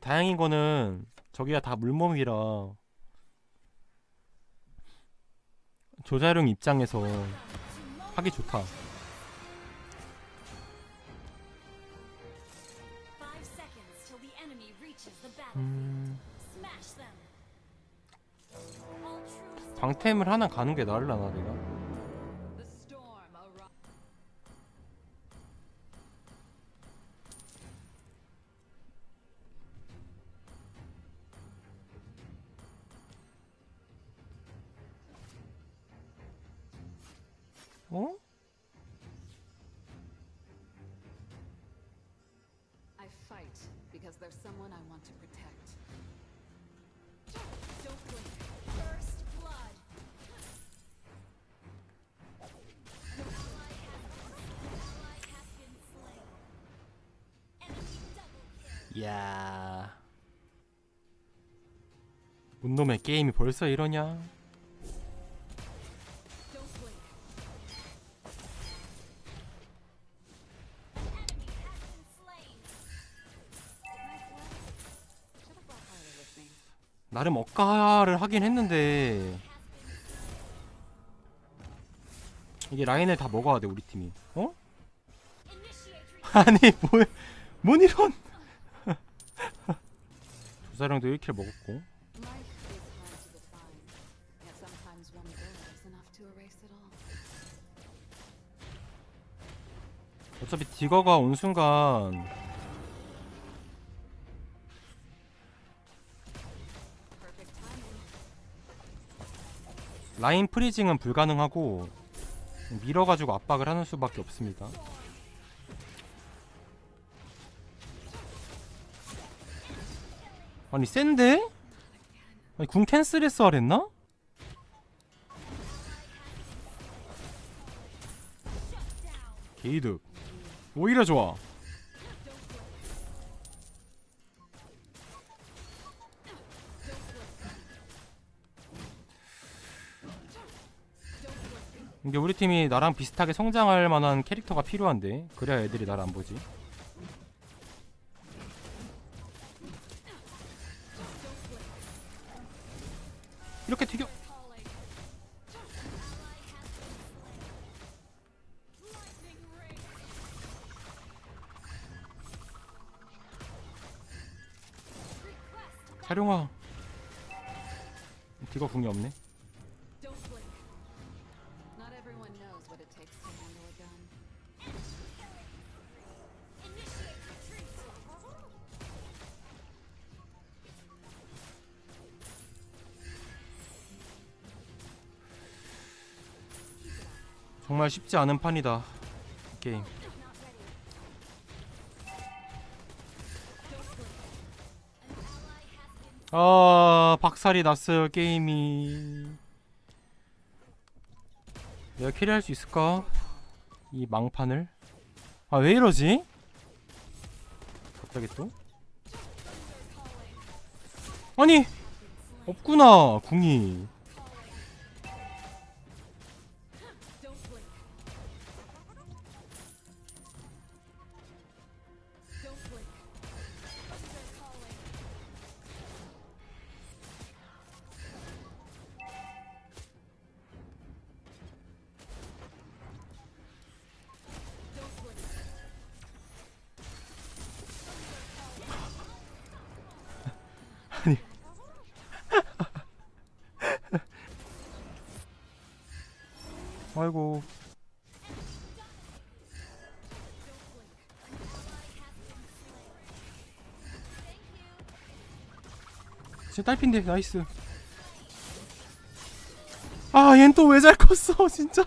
다행인 거는 저기가 다 물몸이라 조자룡 입장에서 하기 좋다. 음, 방템을 하나 가는 게 나을라나 내가? Kill. 이야. 뭔놈의 게임이 벌써 이러냐? 나름 억가를 하긴 했는데 이게 라인을 다 먹어야 돼 우리 팀이. 어? 아니 뭐야? 뭔 이런? 조사령도 1킬 먹었고. 어차피 디거가 온 순간 라인 프리징은 불가능하고 밀어가지고 압박을 하는 수밖에 없습니다. 아니 센데? 아니 궁 캔슬했어 하랬나? 게이득 오히려 좋아 이게 우리 팀이 나랑 비슷하게 성장할 만한 캐릭터가 필요한데 그래야 애들이 나를 안 보지 takes to handle a gun. Initiate retreat. 정말 쉽지 않은 판이다 이 게임 아 박살이 났어요 게임이 내가 캐리할 수 있을까? 이 망판을 아 왜 이러지? 갑자기 또? 아니 없구나 궁이 진짜 딸핀데 나이스. 아 얜 또 왜 잘 컸어 진짜.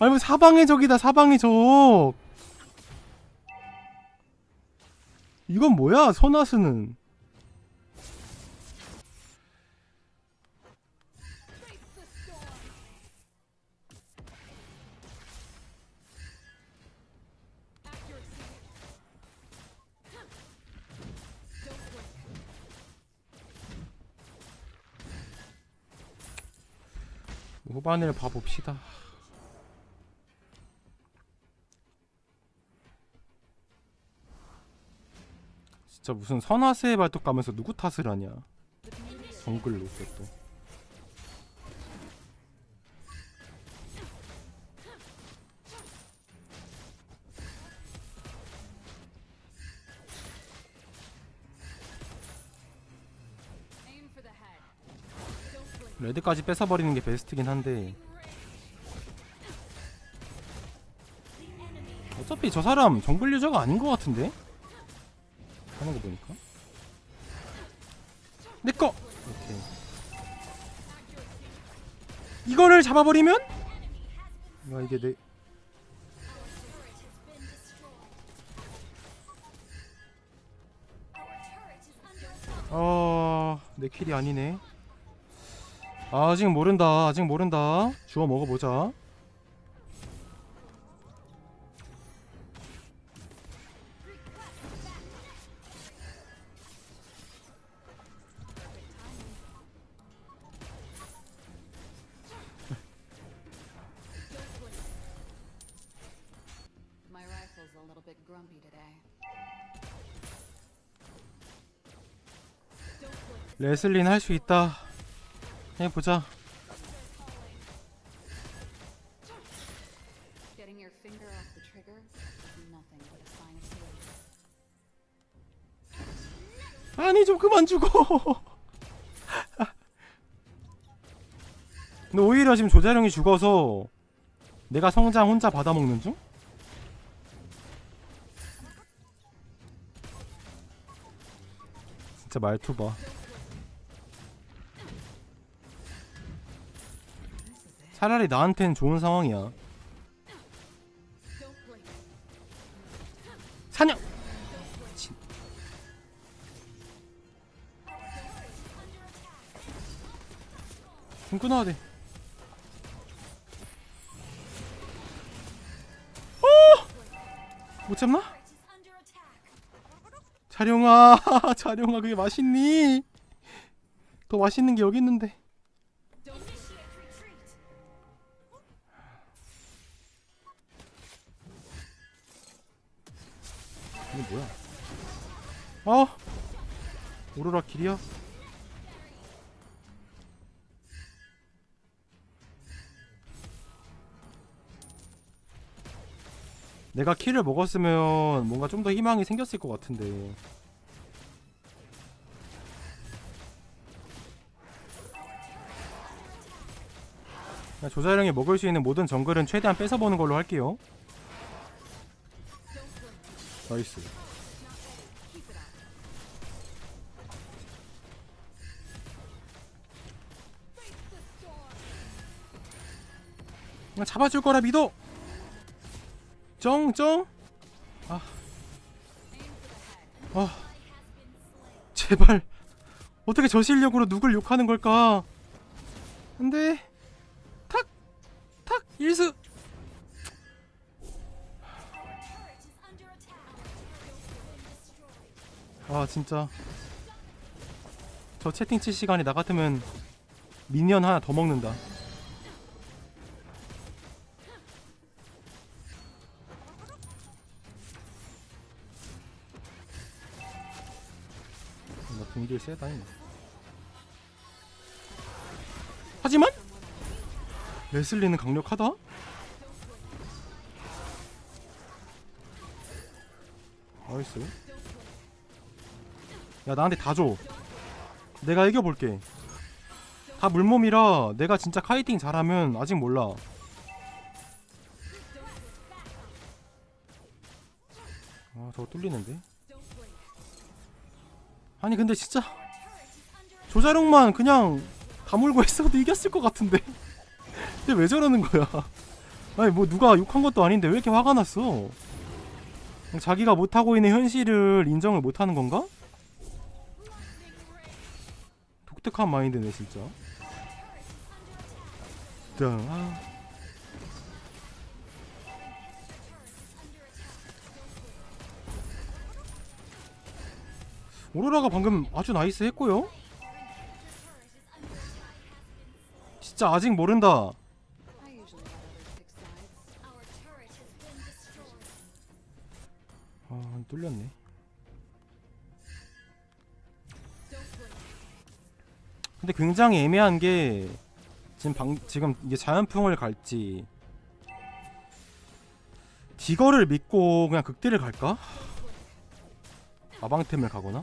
아니 뭐 사방의 적이다 사방의 적. 이건 뭐야 소나스는 후반을 봐봅시다. 진짜 무슨 선화세의 발톱 가면서 누구 탓을 하냐. 정글로 또 레드까지 뺏어버리는 게 베스트긴 한데. 어차피 저 사람 정글 유저가 아닌 것 같은데? 하는 거 보니까. 내꺼 오케이. 이거를 잡아버리면? 야 이게 내 어... 내 킬이 아니네 아직 모른다 아직 모른다 주워 먹어보자. 레슬린 할 수 있다 해보자 Getting your finger off the trigger is nothing but a sign of failure. 아니 좀 그만 죽어 근데 오히려 지금 조자룡이 죽어서 내가 성장 혼자 받아먹는 중? 진짜 말투 봐 차라리 나한텐 좋은 상황이야 사냥! 진- 좀 끊어야 돼. 어! 못 잡나? 자룡아, 자룡아 그게 맛있니? 더 맛있는 게 여기 있는데. 이게 뭐야? 어? 오로라 길이야? 내가 킬을 먹었으면 뭔가 좀 더 희망이 생겼을 것 같은데 조자령이 먹을 수 있는 모든 정글은 최대한 뺏어보는 걸로 할게요 나이스. 그냥 잡아줄 거라 믿어. 쩡쩡. 아. 아. 제발. 어떻게 저 실력으로 누굴 욕하는 걸까? 안돼 탁탁 일수 아 진짜. 저 채팅 칠 시간에 나 같으면 미니언 하나 더 먹는다. 나 등길 세다 니 하지만 레슬리는 강력하다? 나이스 야 나한테 다 줘. 내가 이겨볼게. 다 물몸이라 내가 진짜 카이팅 잘하면 아직 몰라. 아 저거 뚫리는데? 아니 근데 진짜 조자룡만 그냥 다물고 있어도 이겼을 것 같은데? 근데 왜 저러는 거야? 아니 뭐 누가 욕한 것도 아닌데 왜 이렇게 화가 났어? 자기가 못하고 있는 현실을 인정을 못하는 건가? 독특한 마인드네 진짜 짱, 아. 오로라가 방금 아주 나이스 했고요 진짜 아직 모른다. 아 뚫렸네 근데 굉장히 애매한 게 지금 방 지금 이게 자연풍을 갈지. 디거를 믿고 그냥 극딜을 갈까? 마방템을 가거나?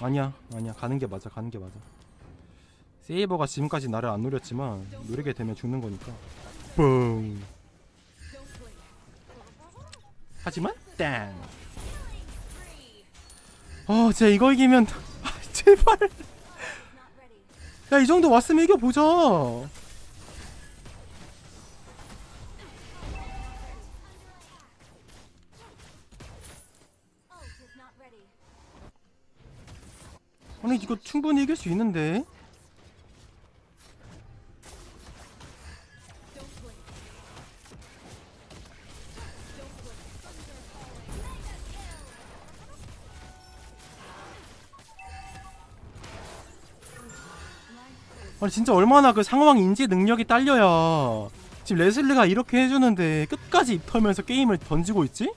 아니야 아니야. 가는 게 맞아 가는 게 맞아. 세이버가 지금까지 나를 안 노렸지만 노리게 되면 죽는 거니까. 뿡. 하지만 땡 아, 진짜 이거 이기면 아, 제발. 야, 이 정도 왔으면 이겨 보자. Ult is not ready. 아니 이거 충분히 이길 수 있는데. 아니 진짜 얼마나 그 상황 인지 능력이 딸려야 지금 레슬리가 이렇게 해주는데 끝까지 입 털면서 게임을 던지고 있지?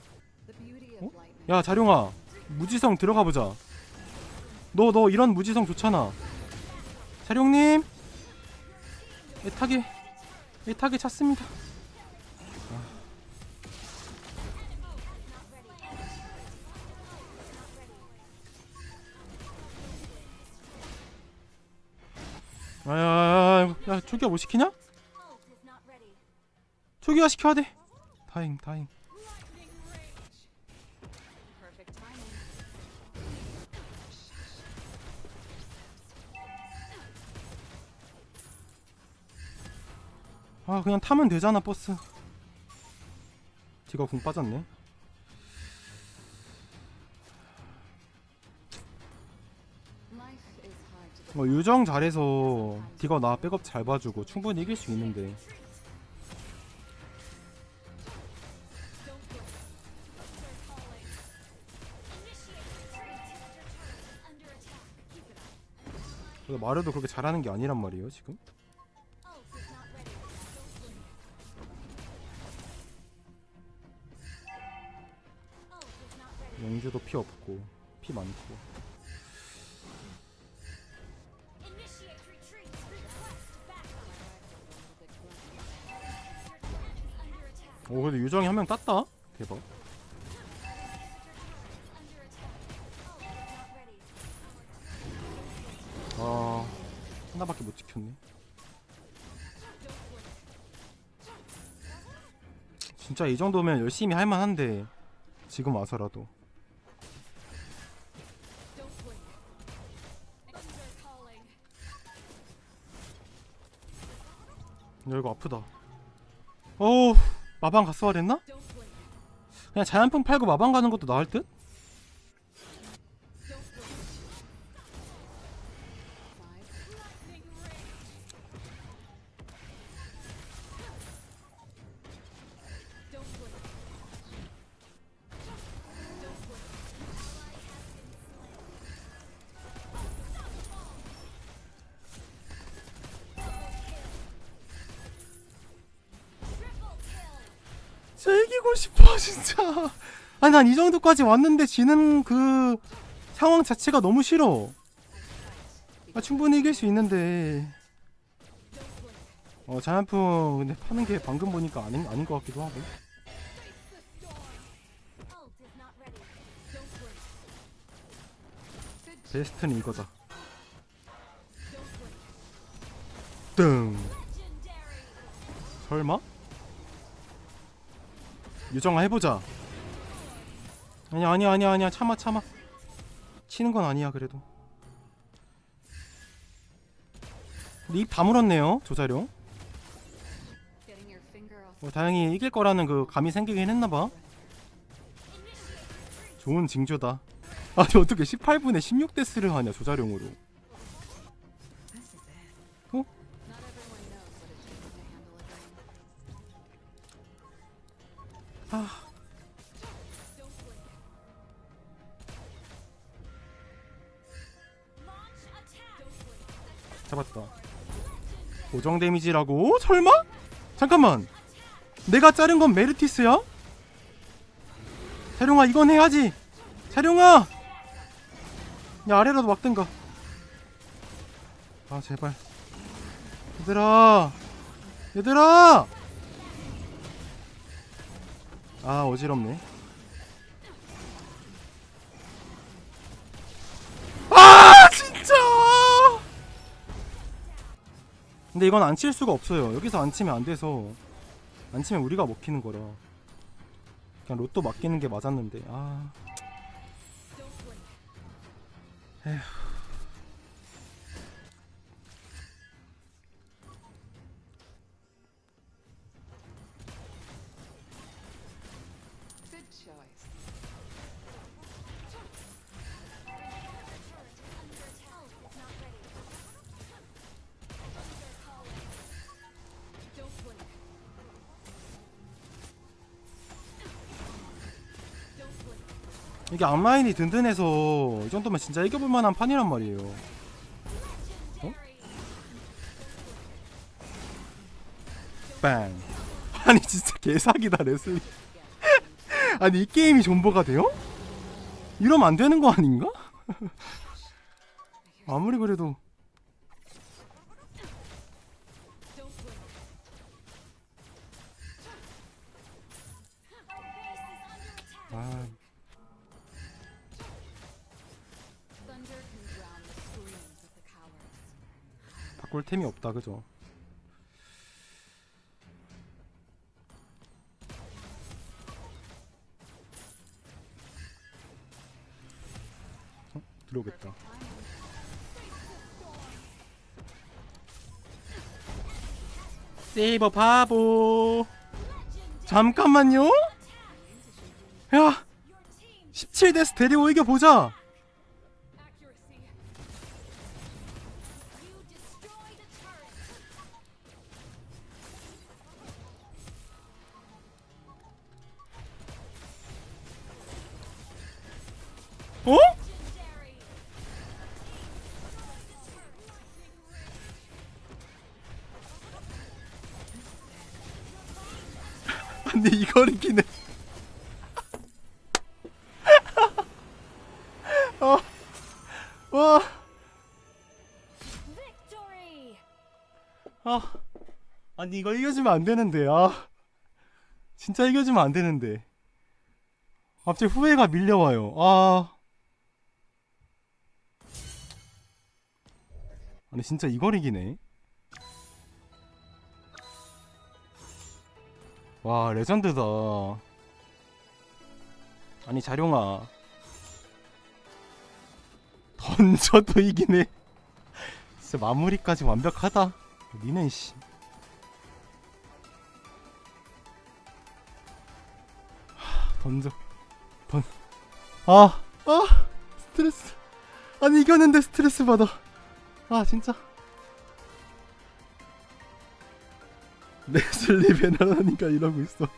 어? 야 자룡아 무지성 들어가 보자. 너너 이런 무지성 좋잖아. 자룡님 애타게 애타게 찾습니다. 아야 야 초기화 못 시키냐? Not ready. 초기화 시켜야 돼. 다행 다행. 아 그냥 타면 되잖아 버스. 디가 궁 빠졌네. 뭐 유정 잘해서 디가 나 백업 잘 봐주고 충분히 이길 수 있는데 마르도 그렇게 잘하는 게 아니란 말이에요 지금. 영주도 피 없고 피 많고 오 근데 유정이 한 명 땄다? 대박. 아 하나밖에 못 지켰네. 진짜 이 정도면 열심히 할 만한데 지금 와서라도. 야 이거 아프다. 어우 마방 갔어야 됐나? 그냥 자연풍 팔고 마방 가는 것도 나을 듯? 진짜 아니 난 이 정도까지 왔는데 지는 그 상황 자체가 너무 싫어 아, 충분히 이길 수 있는데 어 자연풍 근데 파는 게 방금 보니까 아닌, 아닌 것 같기도 하고. 베스트는 이거다 뜬 Legendary. 설마? 유정아 해보자. 아니야 아니야 아니야 아니야. 참아 참아. 치는 건 아니야 그래도. 근데 입 다물었네요 조자룡. 어, 다행히 이길 거라는 그 감이 생기긴 했나봐. 좋은 징조다. 아니 어떻게 18분에 16데스를 하냐 조자룡으로 아. 잡았다 고정 데미지라고? 설마? 잠깐만 내가 자른 건 메르티스야? 자룡아 이건 해야지 자룡아 야 아래라도 막든가 아 제발 얘들아 얘들아 아 어지럽네. 아 진짜! 근데 이건 안 칠 수가 없어요. 여기서 안 치면 안 돼서. 안 치면 우리가 먹히는 거라. 그냥 로또 맡기는 게 맞았는데. 아. Good 이게 앞라인이 든든해서 이 정도면 진짜 이겨볼 만한 판이란 말이에요 어? 빵 아니 진짜 개사기다 레슬리 아니 이 게임이 존버가 돼요? 이러면 안 되는 거 아닌가? 아무리 그래도 템이 없다 그죠? 어? 들어오겠다 세이버 바보 잠깐만요 야 17대스 데리고 이겨보자 근데 이걸 이기네. 어, 와. 아, 아니 이거 이겨주면 안 되는데, 아, 진짜 이겨주면 안 되는데. 갑자기 후회가 밀려와요. 아, 아니 진짜 이걸 이기네. 와 레전드다. 아니 자룡아 던져도 이기네. 진짜 마무리까지 완벽하다. 니는 씨. 하, 던져. 던. 아, 아, 스트레스. 아니 이겼는데 스트레스 받아. 아 진짜. 레슬리 배나라니까 이러고 있어.